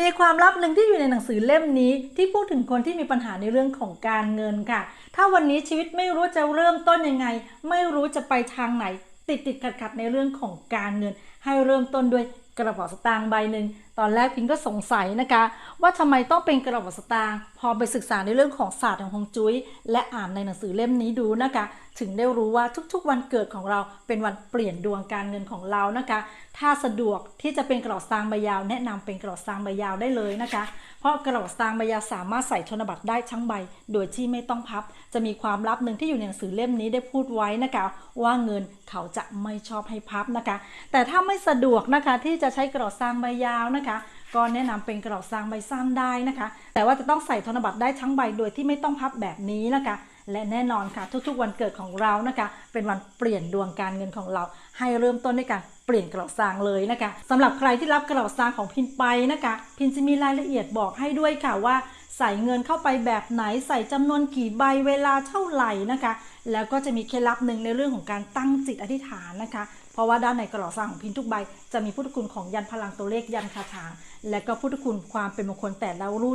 มีความลับหนึ่งที่อยู่ในหนังสือเล่มนี้ ที่พูดถึงคนที่มีปัญหาในเรื่องของการเงินค่ะ ถ้าวันนี้ชีวิตไม่รู้จะเริ่มต้นยังไง ไม่รู้จะไปทางไหน ติดติดขัดขัดในเรื่องของการเงิน ให้เริ่มต้นด้วยกระเป๋าสตางค์ใบหนึ่ง ตอนแรกพิงก็สงสัยนะคะ ว่าทำไมต้องเป็นกระเป๋าสตางค์พอไปศึกษาในเรื่องของศาสตร์ของฮงจุ้ยและอ่านในหนังสือเล่มนี้ดูนะคะ ถึงได้รู้ว่าทุกๆ วันเกิดของเราเป็นวันเปลี่ยนดวงการเงินของเรานะคะ ถ้าสะดวกที่จะเป็นกระเป๋าสตางค์ใบยาว แนะนำเป็นกระเป๋าสตางค์ใบยาวได้เลยนะคะ เพราะกระเป๋าสตางค์ใบยาวสามารถใส่ธนบัตรได้ทั้งใบ โดยที่ไม่ต้องพับ จะมีความลับหนึ่งที่อยู่ในหนังสือเล่มนี้ได้พูดไว้นะคะ ว่าเงินเขาจะไม่ชอบให้พับนะคะ แต่ถ้าไม่สะดวกนะคะที่จะใช้กระเป๋าสตางค์ใบยาวนะคะก็แนะนำเป็นกระดอกซางใบสั้นได้นะคะ แต่ว่าจะต้องใส่ธนบัตรได้ทั้งใบโดยที่ไม่ต้องพับแบบนี้นะคะและแน่นอนค่ะ ทุกๆ วันเกิดของเรานะคะ เป็นวันเปลี่ยนดวงการเงินของเรา ให้เริ่มต้นด้วยการเปลี่ยนกระเป๋าสตางเลยนะคะสำหรับใครที่รับกระเป๋าสตางของพินไปนะคะ พินจะมีรายละเอียดบอกให้ด้วยค่ะว่า ใส่เงินเข้าไปแบบไหนใส่จำนวนกี่ใบเวลาเท่าไหร่นะคะ แล้วก็จะมีเคล็ดลับหนึ่งในเรื่องของการตั้งจิตอธิษฐานนะคะ เพราะว่าด้านในกระเป๋าสตางของพินทุกใบ จะมีพุทธคุณของยันพลังตัวเลขยันคาถาและก็พุทธคุณความเป็นมงคลแต่ละรุ่น